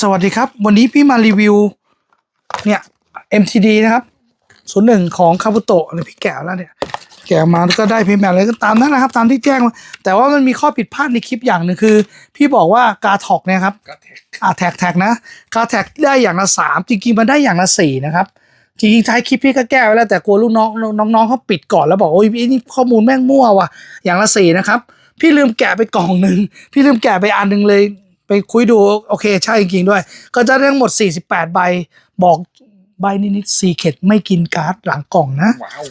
สวัสดีครับ วันนี้พี่มารีวิว เนี่ย MTD นะครับศูนย์หนึ่งของคาบุโตะเนี่ยพี่แกะแล้วเนี่ย แกะมาแล้วก็ได้เพย์แมทเลยก็ตามนั้นนะครับ ตามที่แจ้งมาแต่ว่ามันมีข้อผิดพลาดในคลิปอย่างหนึ่งคือ พี่บอกว่ากาท็อกเนี่ยครับก็แท็กอ่าแท็กแท็กนะกาแท็กได้อย่างละสามจริงๆมันได้อย่างละสี่นะครับจริงๆท้ายคลิปพี่ก็แก้ไว้แล้วแต่กลัวลูกน้องน้องๆเขาปิดก่อนแล้วบอกโอ้ยนี่ข้อมูลแม่งมั่วว่ะอย่างละสี่นะครับพี่ลืมแกะไปกล่องหนึ่งพี่ลืมแกะไปอันหนึ่งเลย ไปคุยดูโอเคใช่จริงๆด้วย ก็จะได้ทั้งหมด 48 ใบบอกใบนิดๆซีเค็ดไม่กินการ์ดหลังกล่องนะ ว้าว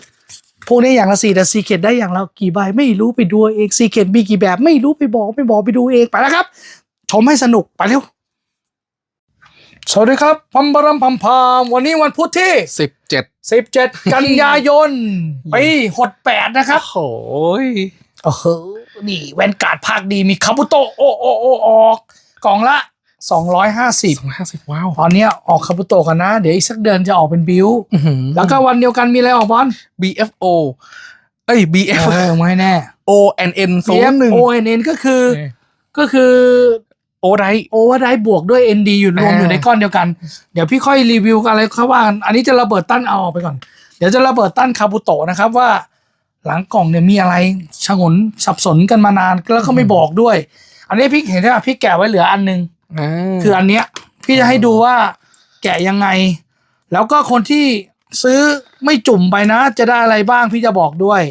พวกนี้อย่างละสี่แต่ซีเค็ดได้อย่างละกี่ใบไม่รู้ไปดูเองซีเค็ดมีกี่แบบไม่รู้ไปบอกไปบอกไปดูเองไปแล้วครับ ชมให้สนุกไปเร็วสวัสดีครับพัมบารัมพัมพาม วันนี้วันพุธที่ สิบเจ็ด17 กันยายนปีหดแปดนะครับ โอ้ย โอ้โห นี่แวนการ์ดภาคดีมีคาบุโตะโอโอโอออก กล่องละ 250สองร้อยห้าสิบว้าวตอนเนี้ยออกคาบุโตะกันนะ เดี๋ยวอีกสักเดือนจะออกเป็นบิวอื้อหือ แล้วก็วันเดียวกันมีอะไรออกบอล BFO เอ้ย BF เออไม่แน่ O N N ศูนย์หนึ่ง O N N ก็คือก็คือ โอไดโอเวอร์ไดบวกด้วย ND อยู่รวมอ่า อยู่ในก้อนเดียวกัน เดี๋ยวพี่ค่อยรีวิวกันอะไรเขาว่ากันอันนี้จะระเบิดตั้นเอาออกไปก่อน เดี๋ยวจะระเบิดตั้นคาบุโตะนะครับว่าหลังกล่องเนี่ยมีอะไรชงนสับสนกันมานานแล้วก็ไม่บอกด้วย อันนี้พี่เห็นไหมพี่แกะไว้เหลืออันหนึงคืออันเนี้ย พี่จะให้ดูว่าแกะยังไง แล้วก็คนที่ซื้อไม่จุ่มไปนะ จะได้อะไรบ้างพี่จะบอกด้วย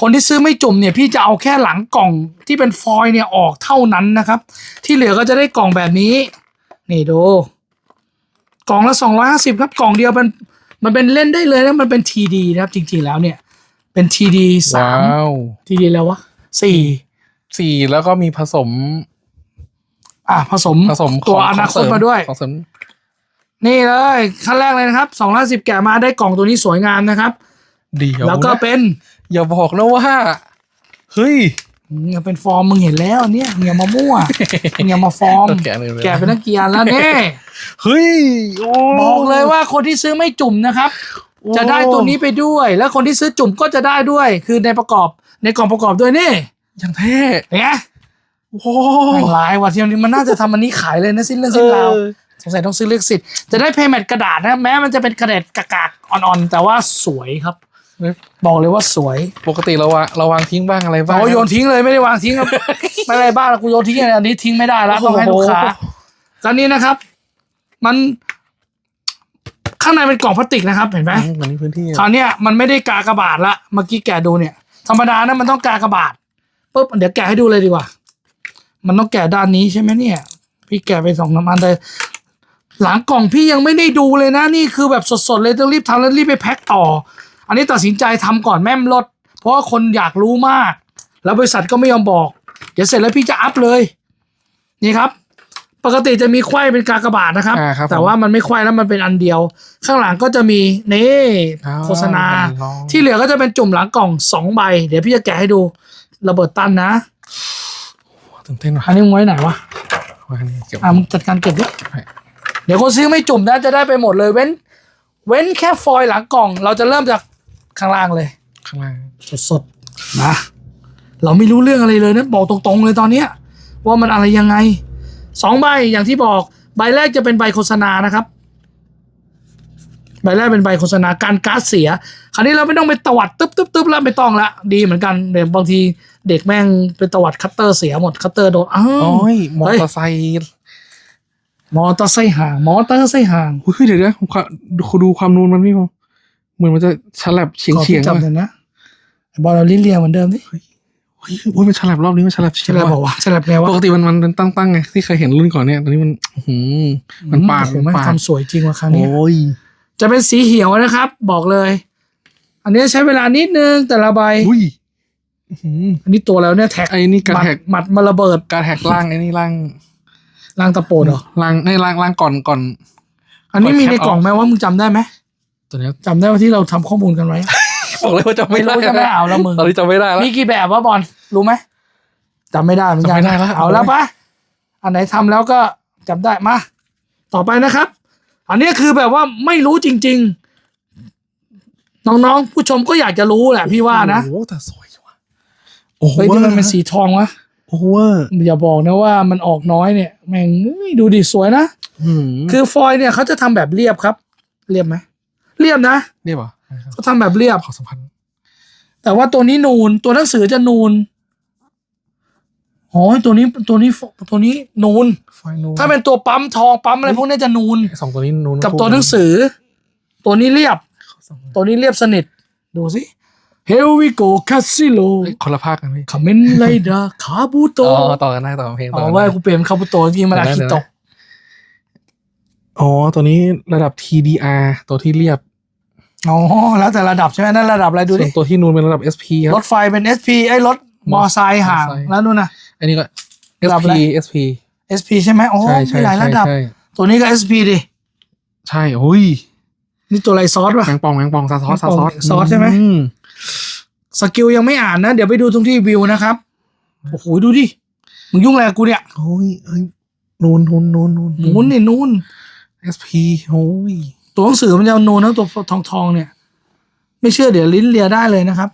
คนที่ซื้อไม่จุ่มเนี่ย พี่จะเอาแค่หลังกล่องที่เป็นฟอยล์เนี่ยออกเท่านั้นนะครับ ที่เหลือก็จะได้กล่องแบบนี้ นี่ดู กล่องละสองร้อยห้าสิบครับกล่องเดียวมันมันเป็นเล่นได้เลยนะมันเป็นทีดีนะครับ จริงๆแล้วเนี่ย เป็นทีดีสาว้ามว ทีดีแล้ววะสี่ สี่แล้วก็มีผสม อะผสมผสมตัวของอนาคของตเสริมาด้วยของเสริมนี่เลยขั้นแรกเลยนะครับสองร้อยสิบแกะมาได้กล่องตัวนี้สวยงามนะครับเดียวแล้วก็นะเป็น อย่าบอกนะว่าเฮ้ยเนี่ยเป็นฟอร์มมึงเห็นแล้วเนี่ยมึงอย่ามามั่วมึงอย่ามาฟอร์มแกะเลยแกะเป็นนักเกียร์แล้วเนี่ยเฮ้ยโบอกเลยว่าคนที่ซื้อไม่จุ่มนะครับโอ้จะได้ตัวนี้ไปด้วย แล้วคนที่ซื้อจุ่มก็จะได้ด้วย คือในประกอบในกล่องประกอบด้วยนี่ อย่างเท่เนี่ยโอ้แม่งหลายว่ะทีนี้มันน่าจะทำอันนี้ขายเลยนะสิ้นเรื่องสิ้นราวเออสงสัยต้องซื้อเลือกสิทธิ์จะได้เพย์แมทกระดาษนะ แม้มันจะเป็นกระดาษกากๆอ่อนๆ แต่ว่าสวยครับ บอกเลยว่าสวยปกติเราวางเราวางทิ้งบ้างอะไรบ้างเขาโยนทิ้งเลยไม่ได้วางทิ้งครับ ไม่ได้บ้านกูโยนทิ้งอันนี้ทิ้งไม่ได้แล้วต้องให้ลูกค้าตอนนี้นะครับ มันข้างในเป็นกล่องพลาสติกนะครับ เห็นไหมอืมวันนี้พื้นที่คราวเนี้ยมันไม่ได้กากระบาดละเมื่อกี้แกะดูเนี่ย ธรรมดานะมันต้องกากระบาด ปุ๊บเดี๋ยวแกะให้ดูเลยดีกว่า มันต้องแกะด้านนี้ใช่ไหมเนี่ย พี่แกะไปสองน้ำมันเลยหลังกล่องพี่ยังไม่ได้ดูเลยนะนี่คือแบบสดๆเลยต้องรีบทำแล้วรีบไปแพ็คต่อ อันนี้ตัดสินใจทำก่อนแม่มลด เพราะว่าคนอยากรู้มาก แล้วบริษัทก็ไม่ยอมบอก เดี๋ยวเสร็จแล้วพี่จะอัพเลย นี่ครับ ปกติจะมีไขว้เป็นกากบาทนะครับอ่าครับ แต่ว่ามันไม่ไขว้แล้วมันเป็นอันเดียว ข้างหลังก็จะมีนี่อ๋อโฆษณาเป็นรองที่เหลือก็จะเป็นจุ่มหลังกล่องสองใบ เดี๋ยวพี่จะแกะให้ดู ระเบิดตั้นนะตื่นเต้นว่ะอันนี้มึงไว้ไหนวะวางนี่เก็บอะมึงจัดการเก็บด้วยให้เดี๋ยวคนซื้อไม่จุ่มนะจะได้ไปหมดเลยเว้น เว้นแค่ฟอยล์หลังกล่อง เราจะเริ่มจากข้างล่างเลย ข้างล่างสดๆนะเราไม่รู้เรื่องอะไรเลยนะบอกตรงๆเลยตอนเนี้ย ว่ามันอะไรยังไงสองใบอย่างที่บอกใบแรกจะเป็นใบโฆษณานะครับ ใบแรกเป็นใบโฆษณาการก๊าซเสีย คราวนี้เราไม่ต้องไปตวัดตึ๊บตึ๊บตึ๊บแล้วไม่ต้องละดีเหมือนกันเดี๋ยวบางที เด็กแม่งไปตวัดคัตเตอร์เสียหมดคัตเตอร์โดนอ้าวโอ้ยมอเตอร์ไซค์มอเตอร์ไซค์ห่าง มอเตอร์ไซค์ห่างอุ้ยเดี๋ยวนะผมขอดูดูความนูนมันพี่ผมเหมือนมันจะฉลับเฉียงขอเฉียพี่งจำเลยนะไอ้บอลเราลิ้นเลียงเหมือนเดิมดิเฮ้ยอุ้ยมันฉลับรอบนี้มันฉลับเฉียใช่งแล้วบอกว่าใช่แล้วไงวะปกติมันมันตั้งตั้งๆไงที่เคยเห็นรุ่นก่อนเนี่ยตอนนี้มันอื้อหือมันปาดโอ้โหแม่งปาดทำสวยจริงว่ะครั้งนี้โอ้ยจะเป็นสีเขียวนะครับ บอกเลย อันนี้ใช้เวลานิดนึงแต่ละใบ อุ้ยอื้อหืออันนี้ตัวแล้วเนี่ยแท็กไอ้นี่การหมัดแท็กหมัดมาระเบิดการแท็กล่างไอ้นี่ล่างล่างตะโปดเหรอล่างในล่างล่างก่อนก่อน อันนี้กดมีแคปในกล่องเอาไหมว่ามึงจำได้ไหมตัวเนี้ยจำได้ว่าที่เราทำข้อมูลกันไว้บอกเลยว่าจำไม่ไม่ได้รู้จะไม่เอาแล้วมึงตอนนี้จำไม่ได้แล้วมีกี่แบบวะบอลรู้ไหมจำไม่ได้เหมือนกันจำไม่ได้แล้วเอาแล้วปะอันไหนทำแล้วก็จำได้มาต่อไปนะครับ อันนี้คือแบบว่าไม่รู้จริง ๆ น้องๆผู้ชมก็อยากจะรู้แหละพี่ว่านะโอ้โหแต่สวยว่ะ โอ้โหเฮ้ยนี่มันเป็นสีทองวะโอเวอร์อย่าบอกนะว่ามันออกน้อยเนี่ย แม่งเอ้ยดูดิสวยนะอืมคือฟอยล์เนี่ยเขาจะทำแบบเรียบครับ เรียบไหมเรียบนะเรียบเหรอเขาทำแบบเรียบ ขอสัมพันธ์แต่ว่าตัวนี้นูนตัวหนังสือจะนูนอ๋อตัวนี้ตัวนี้ตัวนี้นูน ไฟนูนถ้าเป็นตัวปั๊มทองปั๊มอะไรพวกนี้จะนูน สองตัวนี้นูนกับตัวหนังสือ ตัวนี้เรียบ ตัวนี้เรียบสนิท ดูสิ Here we go Casino เอ้ยคนละภาคกันพี่คาเมนไรดาคาบูโตอ๋อต่อกันได้ต่อกันเพลงต่อ๋ออกันว่าได้กูเปลี่ยนคาบูโตจริงๆมันอาคิโตะอ๋อ ตัวนี้ระดับ TDR ตัวที่เรียบ อ๋อแล้วแต่ระดับใช่ไหมนั่นระดับอะไรดูส่ดิ วนตัวที่นูนเป็นระดับ SP ครรับ ถไฟเป็น SP ไอ้ยรถมอไซค์ห่างมอไซค์ แล้วนู่นนะ อันนี้ก็ ระดับ SP อะไร SP SP ใช่ไหมโอ้ใช่ใช่มีหลายใช่ระดับ ใช่ตัวนี้ก็ SP ดิใช่โอ้ยนี่ตัวอะไรซอสป่ะ แมงปองแมงปองซาซอสซาซอสแมงปองซอสใช่ไหม อื สกิลยังไม่อ่านนะ เดี๋ยวไปดูตรงที่วิวนะครับ โอ้โห ดูดิ มึงยุ่งอะไรกับกูเนี่ย โอ้ยเอ้ยนูนนูนนูนนูนนูนนี่นูน SP โอ้ยตัวหนังสือมันจะนูนทั้งตัวทองทองๆเนี่ย ไม่เชื่อเดี๋ยวลิ้นเลียได้เลยนะครับ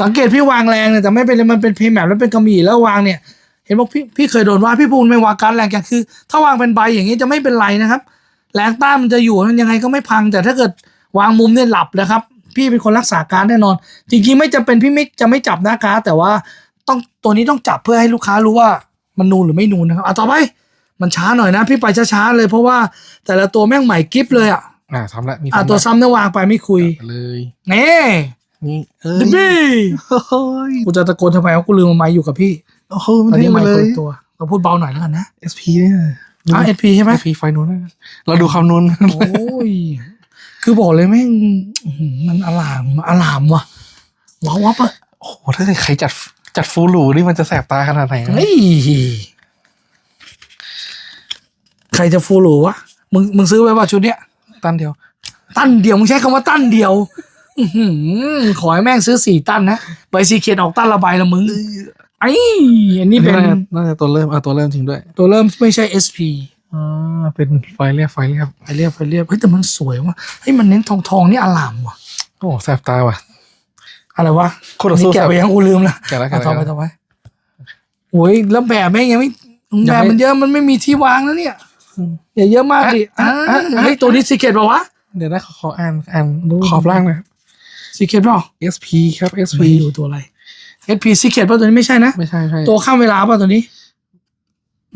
สังเกตพี่วางแรงเนี่ยแต่ไม่เป็นไรมันเป็นพรีแมปแล้วเป็นกระบี่แล้ววางเนี่ย เห็นบอกพี่พี่เคยโดนว่าพี่ปูนไม่วางการดแรงแกคือ ถ้าวางเป็นใบอย่างนี้จะไม่เป็นไรนะครับ แรงต้านมันจะอยู่มันยังไงก็ไม่พัง แต่ถ้าเกิดวางมุมเนี่ยหลับนะครับ พี่เป็นคนรักษาการดแน่นอน จริงๆไม่จำเป็นพี่ไม่จะไม่จับหน้าการดแต่ว่าต้องตัวนี้ต้องจับเพื่อให้ลูกค้ารู้ว่ามันนูนหรือไม่นูนนะครับอะต่อไปมันช้าหน่อยนะ พี่ไปช้าๆเลยเพราะว่าแต่ละตัวแม่งใหม่กริฟเลยอะอ่าทำละมีอะทำละตัวซ้ำเนี่ยวางไปไม่คุยเลยนี่นี่เอ้ดิยบี้โอ้ยกูจะตะโกนทำไมว่ากูลืมมาไมค์อยู่กับพี่โอ้โหตมัอนนเท่นี้ไมมาค์เลเปิยดตัวเราพูดเบาหน่อยแล้วกันนะ SP เนี่ยอะเอพีใช่ไหม SP ไฟนูนนะเราดูความนูนโอ้ย คือบอกเลยแม่งอื้อหือมันอลามอลามว่ะว้าววับอะโอ้โหถ้าใครจัดจัดฟูลหรูนี่มันจะแสบตาขนาดไหนนะเฮ้ยใครจะฟูลหรูวะมึงมึงซื้อไว้ป่ะชุดเนี้ยตั้นเดียว ตั้นเดียวมึงใช้คำว่าตั้นเดียวอื้อหือขอให้แม่งซื้อสี่ตั้นนะใบสีเขียนออกตั้นละใบละมึงไอ้อันนี้เป็นาจะน่าจะตัวเริ่มอะตัวเริ่มจริงด้วย ตัวเริ่มไม่ใช่ SP อ่าเป็นไฟเรียบไฟเรียบไปเรียบไปเรียบเฮ้ยแต่มันสวยว่ะเฮ้ยมันเน้นทองทองๆนี่อลามว่ะโอ้แสบตาว่ะ อะไรวะคู่ต่อสู้นี่แกะไปยังกูลืมละแกะแล้วแกะเอาแล้วต่อไปต่อไปโอ้ยแล้วแบบแม่งยังไม่ยัแบงบไม่มันเยอะมันไม่มีที่วางแล้วเนี่ยอืมอย่าเยอะมากดิอะอะอะอะเฮ้ยตัวนี้ซีเคทป่าวะเดี๋ยวนะขอขออ่านอ่านดูขอบล่างหนะซีเคทป่ะ SP ครับ SP ไม่ดูตัวอะไร SP ซีเคทป่ะตัวนี้ไม่ใช่นะไม่ใช่ใช่ตัวข้ามเวลาป่ะตัวนี้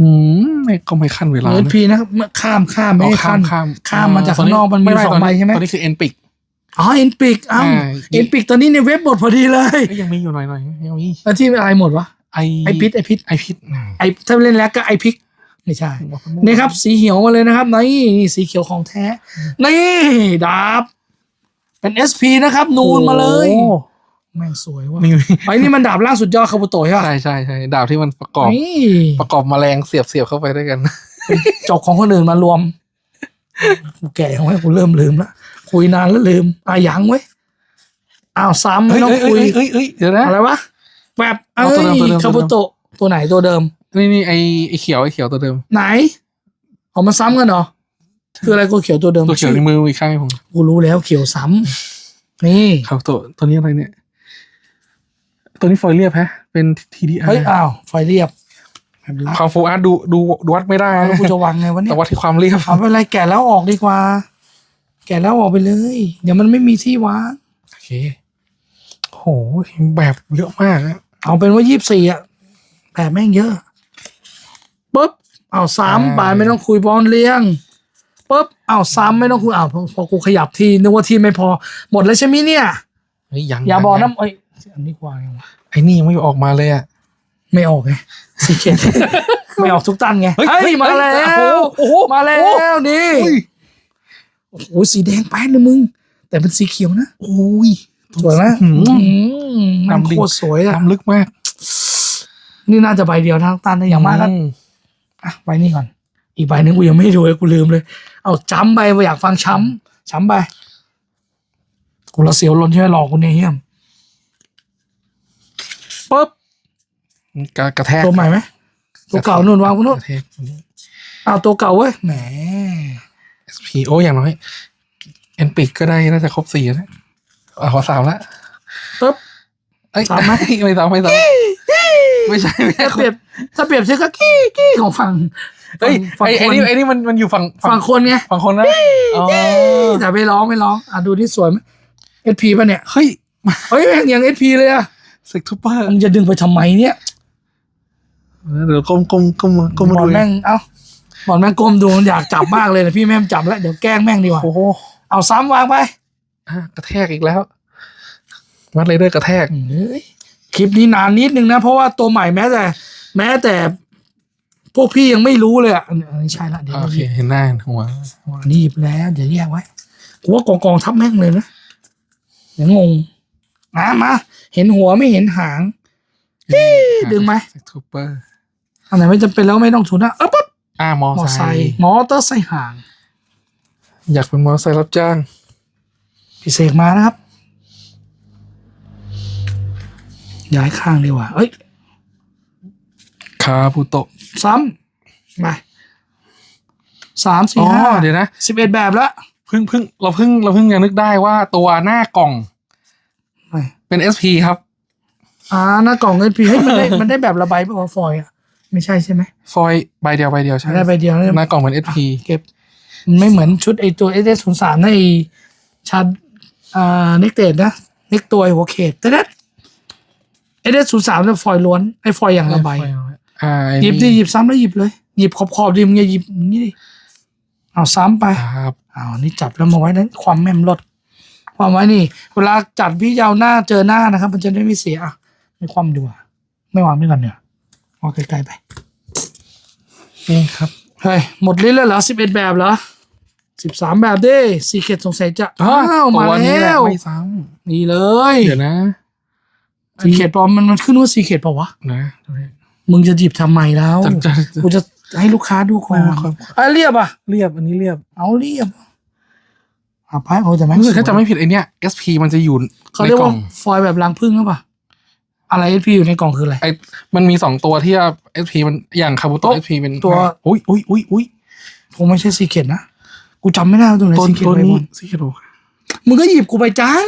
อืมไม่ก็ไม่ขั้นเวลาเอนะพีนะครับข้ามข้ามไม่อ๋อได้ข้าข้ามมข้ามข้ามมาจากข้างนอกมันมีไสองใบใช่ไหมตอนนี้คือ n อ็นปิกอ๋อเอ็นปิกอ้าวอ่าเอ็นปิกตอนนี้ในเว็บหมดพอดีเลยยังมีอยู่หน่อยหน่อยยังมีแล้วที่อะไรหมดวะไอไอพิษไอพิษไอพิษไอถ้าเล่นแล้วก็ไอพิกไม่ใช่นี่ครับ สีเขียวมาเลยนะครับนี่นี่สีเขียวของแท้ นี่ดาบเป็น SP นะครับ นูนมาเลย โอ้แม่งสวยว่ะมีไอ้นี่มันดาบล่างสุดยอดคาบุโตะใช่ปะใช่ใช่ใช่ดาวที่มันประกอบนี่ประกอบแมลงเสียบเสียบเข้าไปด้วยกันจกของคนอื่นมารวมกูแก่ของไอ้กูเริ่มลืมละคุยนานแล้วลืมอะยังเว้ยอ้าวซ้ำไม่เฮ้ยต้องเฮ้ยคุยเฮ้ยเฮ้ยเดี๋ยวนะอะไรวะแบบเอ้เอาตัวเดิมตัวเดิยมคาบุโตะตัวไหนตัวเดิม นี่นี่ไอไอเขียวไอเขียวตัวเดิม ไหนเอามาซ้ำกันเหรอคืออะไรกูเขียวตัวเดิมตัวเขียวในมืออีกข้างให้ผมกูรู้แล้วเขียวซ้ำนี่ครับตัวตัวนี้อะไรเนี่ย ตัวนี้ฟอยล์เรียบฮะ เป็น TDR เฮ้ยอ้าวไฟเรียบแบบละความฟูอาร์ตดูดูดูวัดไม่ได้แล้วนะกูจะวางไงวะเนี่ย แต่วัดที่ความเรียบ เอาไปอะไรแกะแล้วออกดีกว่า แกะแล้วออกไปเลย เดี๋ยวมันไม่มีที่วางโอเคโหแบบเยอะมากนะเอาเป็นว่ายี่สิบสี่อะแบบแม่งเยอะปุ๊บเอาซ้ำไปไม่ต้องคุยบอลเลี้ยงปุ๊บเอาซ้ำไม่ต้องคุยอ้าวพอพอกูขยับทีนึกว่าทีไม่พอ หมดแล้วใช่ไหมเนี่ย เฮ้ยยังอย่าบอกงนะเอ้ย อันนี้กวางยังวะไอ้นี่ยังไม่ออกมาเลยอะ ไม่ออกไงสีเขียนไม่ออกทุกตันไงเฮ้ยเฮ้ยเฮ้ยมาแล้โอ้วโหโอ้โหมาแล้วนี่อุ้ยโอ้โหสีแดงแป๊ดเลยมึง แต่เป็นสีเขียวนะโอ้ยสวยไหมหืมอืมมันดำดิ่โคงตรสวยอะทำลึกมาก นี่น่าจะใบเดียวทั้งตันนะอย่างมากก็อือะใบนี้ก่อน อีกใบหนึงกูยังไม่ดูเลยกูลืมเลย เอาจ้ำใบอยากฟังช้ำช้ำใบกูละเสียวลนใช่ไหมหลอกกูเนี่ยเฮียมปุ๊บ กระกระแทกตัวใหม่ไหมตัวเก่านู่นวางกูนู่นกระแทกเอาตัวเก่าเว้ยแหม SP โอ้อย่างน้อยเอ็นปิกก็ได้น่าจะครบสี่แล้วอะขอสามละปุ๊บเอ้ยซ้ำไหมไม่ซ้ำไม่ซ้ำไม่ใช่ไม่ใช่ถ้าเปรียบถ้าเปรียบเทียบก็กี้กี้ของฝั่งเฮ้ยฝั่งไอ้คไอ้นนี่ไอ้นี่มันมันอยู่ฝั่งฝั่งคนไงฝั่งคนนะอ๋อแต่ไม่ร้องไม่ร้องอะดูที่สวยไหมเอสพีป่ะเนี่ยเฮ้ยเฮ้ยแม่งอย่างเอสพีเลยอะเซ็กทูเปอร์มึงจะดึงไปทำไมเนี่ย เดี๋ยวก้มก้มก้มมาก้มมาบอดูลแม่งเอ้าบอลแม่งก้มดูมันอยากจับมากเลยนะพี่แม่งจับแล้วเดี๋ยวแกล้งแม่งดีกว่าโอ้โหเอาซ้ำวางไปอะกระแทกอีกแล้ววัดเลยเดอร์กระแทกเฮ้ยคลิปนี้นานนิดนึงนะ เพราะว่าตัวใหม่แม้แต่ แม้แต่ พวกพี่ยังไม่รู้เลยอะอันนี้อันนี้ใช่ละเดี๋ยวโอเราเคหยิบเห็นหน้าเห็นหัวอันนี้หยิบแล้วเดี๋ยวแยกไว้กูว่ากองกองทับแม่งเลยนะเดี๋ยวงงมามาเห็นหัวไม่เห็นหางดึงไหมเซ็กทูเปอร์ อันไหนไม่จำเป็นแล้วไม่ต้องทุนนะเออปั๊บอ่ามอมอไซไซค์ค์มอเตอร์ไซค์ห่างอยากเป็นมอไซค์รับจ้างพี่เสกมานะครับ ย้ายข้างดีกว่าเอ้ย คาบุโตะซ้ำไปสามสี่อ๋อห้าเดี๋ยวนะ สิบเอ็ดแบบแล้วเพิ่งเพิ่งเราเพิ่งเราเพิ่งยังนึกได้ว่าตัวหน้ากล่องไปเป็น SP ครับ อ่าหน้ากล่องเงินพีให้ยมันได้ มันได้แบบระบายป่าวะฟอยล์อะ ไม่ใช่ใช่ไหมฟอยล์ใบเดียวใบเดียวใช่ได้ใบเดียวนะหน้ากล่องเป็น SP เก็บ มันไม่เหมือนชุดไอตัวเอสเอศูนย์สามในไอ้ชัดอ่าเน็กเตดนะเน็กตัวหัวเขตแต่นั้นเอสเอศูนย์สามเนี่ยฟอยล์ล้วนไอฟอยล์อย่างระบายอ่าไอ้หยิบดินี่หยิบซ้ำแล้วหยิบเลย หยิบขอบขอบๆดิมึงอย่าหยิบอย่างนี้ดิเอาซ้ำไปครับเอานี่จับแล้วมาไว้นั้นความแม่มลดความไว้นี่ เวลาจัดพี่ยาวหน้าเจอหน้านะครับ มันจะได้ไม่เสียอะไม่ความดูอะไม่วางไม่ก่อนเนี่ย เอาไกลๆไปนี่ครับเฮ้ยหมดลิ้นแล้วเหรอสิบเอ็ดแบบเหรอสิบสามแบบดิซีเคทสงสัยจะอ้าวมาตัวนี้หแล้ละวไม่ซ้นี่เลยำเดี๋ยวนะซีเคทปลอมมันมันขึ้นว่าซีเคทปะวะนะดูดิมึงจะหยิบทำไมแล้วจะจะจะกูจะให้ลูกค้าดูก่อนครับอะเรียบอะเรียบอันนี้เรียบ เอาเรียบเอาไปโอ้แต่แม่งรู้สึกสวยถ้าจะไม่ผิดไอเนี้ย SP มันจะอยู่เขาในเรียกกล่ว่าองฟอยล์แบบรังผึ้งหรือเปล่า อะไรเอพีอยู่ในกล่องคืออะไร ไอมันมีสองตัวที่ว่า SP มันอย่างคาบุโตะโต๊ะ SP เป็นตัว อุ้ยอุ้ยอุ้ยอุ้ยคงไม่ใช่ซีเคทนะ กูจำไม่ได้ว่าตัวไหนตัวซีเคทตัวไว้นี้บนสิคิโดมึงก็หยิบกูไปจัง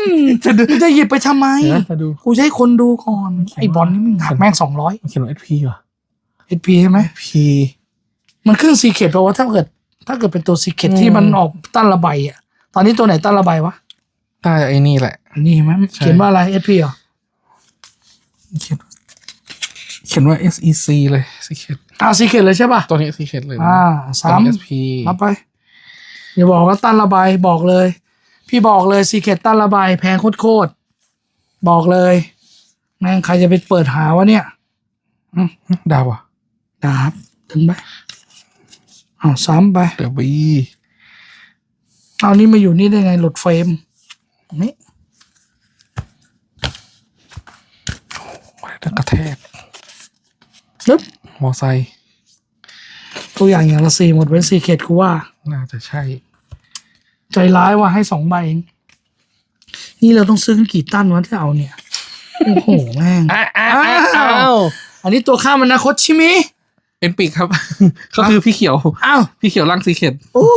มึงจะหยิบไปทำไม เดี๋ยวนะมาดู กูจะให้คนดูก่อน ไอ้บอลนี่มึงหักแม่งสองร้อยมันเขียนว่า SP เหรอเอพีใช่ไหม P มันขึ้นซีเคทเพราะว่าถ้าเกิด ถ้าเกิดเป็นตัวซีเคทอืม ที่มันออกต้านระบายอะ ตอนนี้ตัวไหนต้านระบายวะ ใต้ไอ้นี่แหละอันนี่เห็นไหมใช่เขียนว่าอะไรเอพีเหรอ เขียนเขียนว่า SEC เลยสิเขียนอ่าซีเคทเลยใช่ป่ะ ตัวนี้สิเขียนเลยนะอ่าตัวนี้ซ้ำ SP รับไป อย่าบอกว่าต้านระบายบอกเลย พี่บอกเลยซีเคตต้านระบายแพงโคตรๆบอกเลย แม่งใครจะไปเปิดหาวะเนี่ยดาวอะดาบถึงไปเอาซ้ำไป เดี๋ยวบีเอานี่มาอยู่นี่ได้ไงหลุดเฟรมนี่ แล้วกระแทกนึบมอไซค์ตัวอย่างอย่างละสี่หมดเว้นซีเคตกูว่า น่าจะใช่ ใจร้ายว่าให้สองใบเองนี่เราต้องซื้อกันกี่ตั้นวะที่เอาเนี่ย โอ้โห แม่งอ้าวอ้าอ้าววอันนี้ตัวข้ามมันนะคตชิมิเอ็นปีกครับก็คือพี่เขียว อ้าว พี่เขียวร่างสีเข็ดโอ้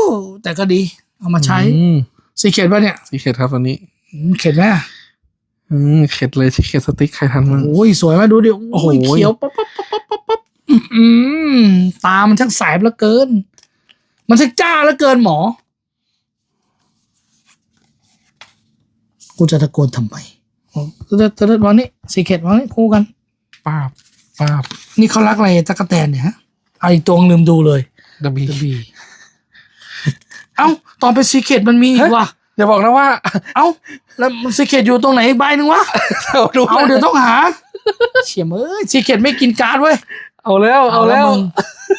แต่ก็ดี เอามาใช้อืมซีเคตป่ะเนี่ยสีเข็ดครับตอนนี้อืมเข็ดไหม อืมเข็ดเลยสีเข็ดสติ๊กใครทันมั้งโอ้ยสวยมากดูดิโอ้โหเขียวปั๊บปั๊บปั๊บปั๊บปั๊บปั๊บอืมตามันช่างสายเหลือเกิน มันช่างจ้าเหลือเกินหมอ กูจะตะโกนทำไมจะจะจะวันนี้ซีเคตวันนี้คู่กันป้าบป้าบนี่เขารักอะไรตะกะแตนเนี่ยฮะเอาอีกตัวลืมดูเลยดับบีจะบีเอ้าตอนเป็นซีเคตมันมีอีกว่ะ อย่าบอกนะว่า เอ้า แล้วมันซีเคตอยู่ตรงไหนอีกใบหนึ่งวะ เอาดูเอาเดี๋ยวต้องหาเฉียมเอ้ยซีเคตไม่กินการ์ดเว้ย เอาแล้ว เอาแล้ว มึง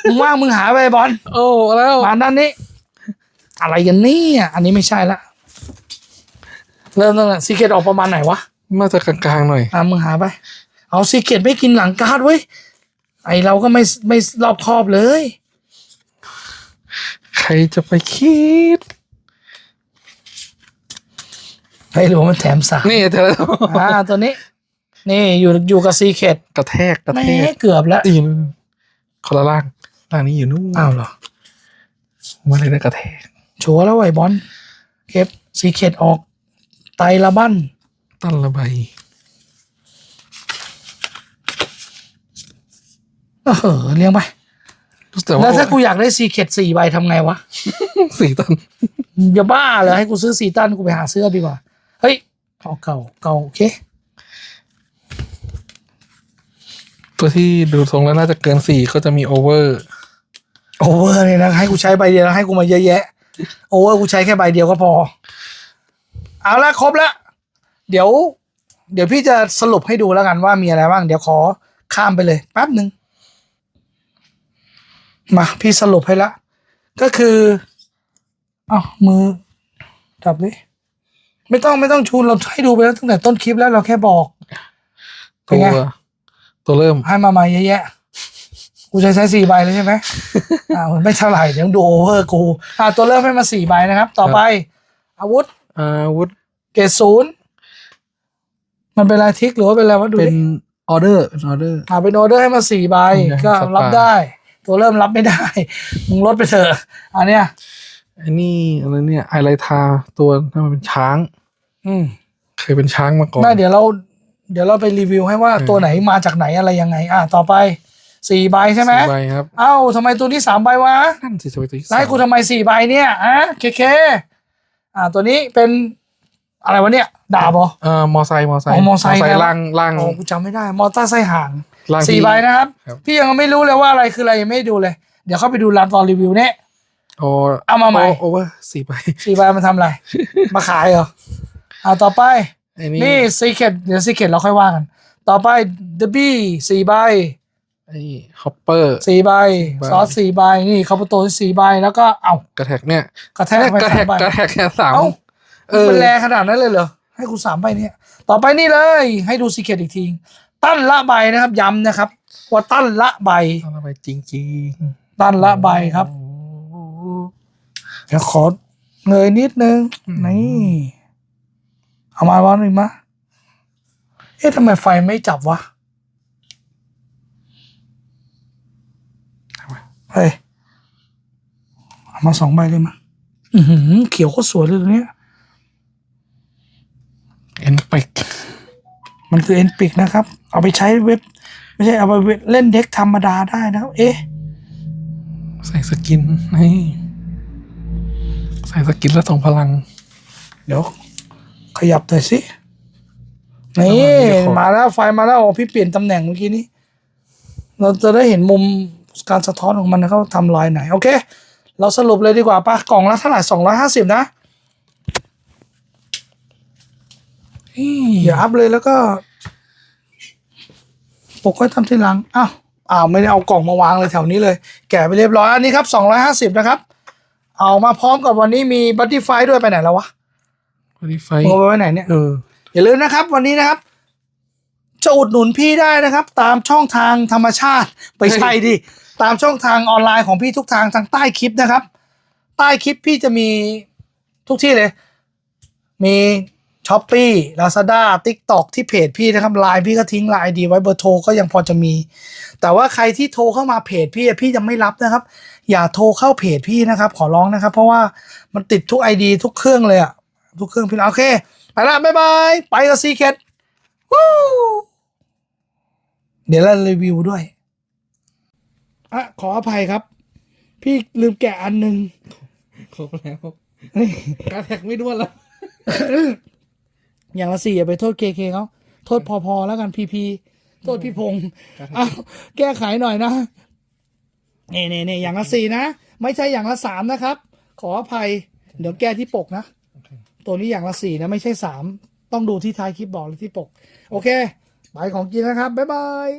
มึงว่างมึงหาไปบอลโอ้เอาแล้วมาด้านนี้ อะไรกันเนี่ยอันนี้ไม่ใช่ละ เริ่มตั้งแต่ซีเคตออกประมาณไหนวะน่าจะกลางๆหน่อย อะมึงหาไป เอาซีเคตไม่กินหลังการ์ดเว้ย ไอเราก็ไม่ไม่รอบคอบเลย ใครจะไปคิด ไอ้หลวงมันแถมสามนี่เธออ่าตัวนี้ นี่อยู่อยู่กับซีเคดกระแทกกระแทกเกือบแล้วตีนคนละล่างล่างนี้อยู่นู่นอ้าวเหรอว่าอะไรนะกระแทกชัวร์แล้วไอ้บอลเก็บซีเคดออก ไตละบั้นตันละใบเออเลี้ยงไปแล้วถ้ากูอยากได้ซีเคดสี่ใบทำไงวะสี่ตันอย่าบ้าเลยให้กูซื้อสี่ตันกูไปหาเสื้อดีกว่า เฮ้ยเอาเก่าเก่าโอเค ตัวที่ดูทรงแล้วน่าจะเกินสี่ก็จะมีโอเวอร์โอเวอร์เนี่ยนะให้กูใช้ใบเดียวแล้วให้กูมาเยอะแยะโอเวอร์กูใช้แค่ใบเดียวก็พอ เอาละครบละเดี๋ยว เดี๋ยวพี่จะสรุปให้ดูแล้วกันว่ามีอะไรบ้าง เดี๋ยวขอข้ามไปเลยแป๊บหนึ่งมาพี่สรุปให้ละ ก็คือเอามือจับดิ ไม่ต้องไม่ต้องชูนเราให้ดูไปแล้วตั้งแต่ต้นคลิปแล้วเราแค่บอกเป็นตัวไงตัวเริ่มให้มาใหม่เยอะแยะกูใช้ใช้สี่ใบเลยใช่ไหม อ่ามันไม่เท่าไหร่เดี๋ยวดูโอเวอร์กู อ่าตัวเริ่มให้มาสี่ใบนะครับ ต่อไป อาวุธ อาวุธเกรดศูนย์มันเป็นลายทิกหรือว่าเป็นอะไรวะดูเป็ดินออเดอร์เป็นออเดอร์ อ่าเป็นออเดอร์ให้มาสี่ใบอืมก็สปารับได้ ตัวเริ่มรับไม่ได้มึงลดไปเถอะอันเนี้ยอันนี้อะไรเนี่ยไอไลทาตัวนั่นมันเป็นช้าง อืมเคยเป็นช้างมาก่อน ได้เดี๋ยวเรา เดี๋ยวเราไปรีวิวให้ว่าอืมตัวไหนมาจากไหนอะไรยังไง อ่าต่อไปสี่ใบใช่ไหมสี่ใบครับ เอ้าทำไมตัวนี้สามใบวะนั่นสิจะไปตัวที่แล้วให้กูทำไมสี่ใบเนี่ยอะเคเค อ่า ตัวนี้เป็นอะไรวะเนี่ยดาบเหรอเอ่อมอไซค์มอไซค์อ๋อมอไซค์นะล่างล่างอ๋อกูจำไม่ได้ มอเตอร์ไซค์ห่างล่างสี่ที่ใบนะครับครับ พี่ยังไม่รู้เลยว่าอะไรคืออะไรยังไม่ได้ดูเลย เดี๋ยวเข้าไปดูร้านตอนรีวิวเนี่ยโอ้เอามาใหม่โอเวอร์สี่ใบสี่ใบมันทำอะไร มาขายเหรอ อ่าต่อไป ไอ้นี่นี่ซีเคดเดี๋ยวซีเคดเราค่อยว่ากัน ต่อไปเดบี้สี่ใบไอ้ฮอปเปอร์ สี่ใบใบ ซอสสี่ใบนี่คาปุโตสี่ใบแล้วก็เอ้ากระแทกเนี่ยกระแทกเนี่ยไปกระแทสากมใบ กระแทกแค่สามเอ้า เออมันแรงขนาดนั้นเลยเหรอ ให้กูสามใบเนี่ย ต่อไปนี่เลย ให้ดูซีเคดอีกที ตั้นละใบนะครับย้ำนะครับ ว่าตั้นละใบ เอาไปจริงจริงตั้นละใบครับ เดี๋ยวขอเงยนิดนึง นี่ เอามาวันหนึ่งมา เอ๊ะทำไมไฟไม่จับวะเฮ้ยเอามาสองใบเลยมาอือหือเขียวโคตรสวยเลยตัวเนี้ยเอ็นเป็กมันคือเอ็นปิกนะครับ เอาไปใช้เว็บ ไม่ใช่เอาไปเล่นเด็กธรรมดาได้นะครับ เอ๊ะ ใส่สกินนี่ใส่สกินแล้วส่งพลัง เดี๋ยว ขยับหน่อยสิ นี่เดี๋ยวขอมาแล้วไฟมาแล้วโอ้พี่เปลี่ยนตำแหน่งเมื่อกี้นี้ เราจะได้เห็นมุมการสะท้อนของมันนะเขาทำลายไหน โอเค เราสรุปเลยดีกว่าป่ะกล่องละเท่าไหร่สองร้อยห้าสิบนะอย่าอัพเลยแล้วก็ปกค่อยทำทีหลังอ้าวอ้าวไม่ได้เอากล่องมาวางเลยแถวนี้เลย แกะไปเรียบร้อยอันนี้ครับสองร้อยห้าสิบนะครับ เอามาพร้อมกับวันนี้มีบัตตี้ไฟด้วยไปไหนแล้ววะ พอดีไฟมึงเอาไปไว้ไหนเนี่ย เออ อย่าลืมนะครับ วันนี้นะครับ จะอุดหนุนพี่ได้นะครับ ตามช่องทางธรรมชาติไปใช่ดิ ตามช่องทางออนไลน์ของพี่ทุกทางทางใต้คลิปนะครับ ใต้คลิปพี่จะมีทุกที่เลย มีช้อปปี้ลาซาด้าทิกตอกที่เพจพี่นะครับไลน์พี่ก็ทิ้งไลน์ดีไว้เบอร์โทรก็ยังพอจะมี แต่ว่าใครที่โทรเข้ามาเพจพี่อะพี่จะไม่รับนะครับ อย่าโทรเข้าเพจพี่นะครับ ขอร้องนะครับ เพราะว่ามันติดทุกไอดีทุกเครื่องเลยอะ ทุกเครื่องพี่โอเค ไปละบ๊ายบาย ไปกับซีเคทวู้เดี๋ยวเรารีวิวด้วยอะขออภัยครับ พี่ลืมแกะอันหนึ่งครบแล้วนี่กระแทกไม่ด้วนแล้ว อย่างละสี่อย่าไปโทษเคเคเขาโทษพอพอแล้วกันพีพีโทษพี่พงศ์อ้าวแก้ไขหน่อยนะเน่เน่เน่อย่างละสี่นะ ไม่ใช่อย่างละสามนะครับ ขออภัย เดี๋ยวแก้ที่ปกนะ ตัวนี้อย่างละสี่นะ ไม่ใช่สามต้องดูที่ท้ายคลิปบอกหรือที่ปก โอเค ไปของกินนะครับ บ๊ายบาย